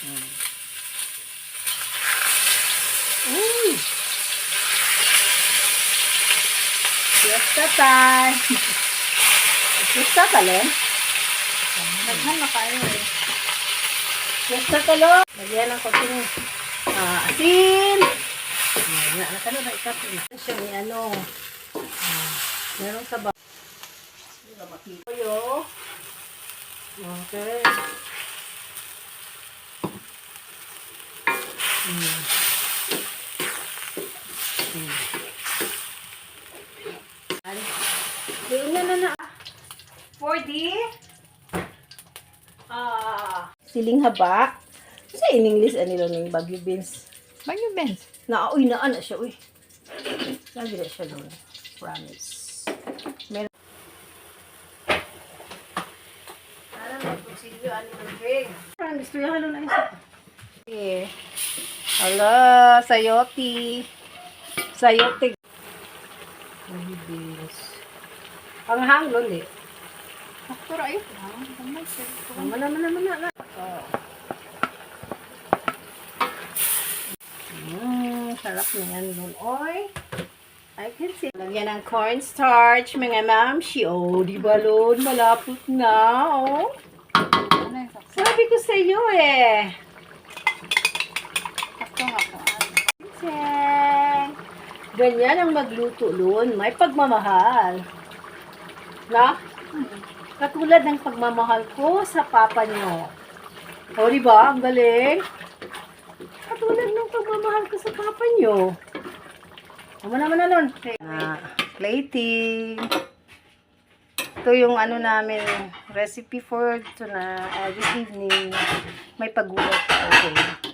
Mm. Uy! Fiesta time! Fiesta ka, Len? Naghan na kayo eh. Fiesta ka, Lo? Lagyan ng konting ah, asin. Ah, na, nakano na ikat na. Siya ni ano. Ah, meron sa ba? Hindi makita yo? Okay. Hmm. Hmm. Ay, Yun na na na. 4D? Ah. Siling haba. Sa in English, ano nung bagyo beans. Bagyo Benz. Na, uy, na siya, uy. Lagi na siya doon. Promise. Meron. Para magpusilyo, ano ng big. Parang gusto yung halo na isa. Eh. Hala, sayote. Sayote. Bagyo beans. Ang hanglon, eh. Pero ayun. Mana, mana, mana, mana. Oh. Mm, sarap na yan nun. Oy, I can see. Lagyan ng cornstarch, mga mamshi. Oh, di ba, Lon? Malapot na, oh. Ano? Sabi ko sa iyo, eh. Nga po. Cheng. Ganyan ang magluto, Lon. May pagmamahal. Na? Katulad ng pagmamahal ko sa papa niyo. O, di ba? Ang galing. Katulad ng pagmamahal ko sa papa niyo. Tama naman na nun. Na, plating. Ito yung ano namin, recipe for ito na uh, evening. May pagulat. Okay.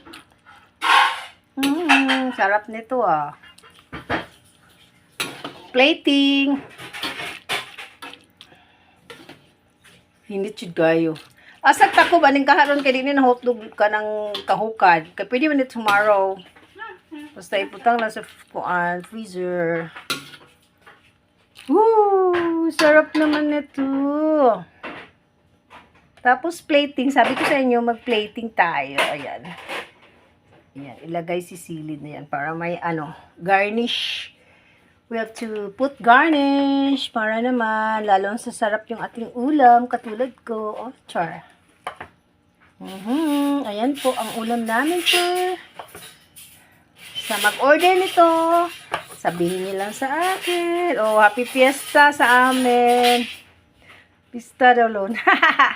Sarap nito ah. Plating. Hindi chud gayo. Asa tako ba ning kaharon kay dinhi na hotdog ka ng kahukad. Kay pwede man tomorrow. Basta iputang lang sa kuan freezer. Woo! Sarap naman nito. Tapos plating, sabi ko sa inyo mag-plating tayo. Ayan. Ayan, ilagay si silid na yan para may ano, garnish. We have to put garnish para naman, lalong sasarap yung ating ulam, katulad ko. Oh, char. Mhm, Ayan po ang ulam namin, sir. Sa mag-order nito, sabihin niyo lang sa akin. Oh, happy fiesta sa amin. Pista daw, Lon.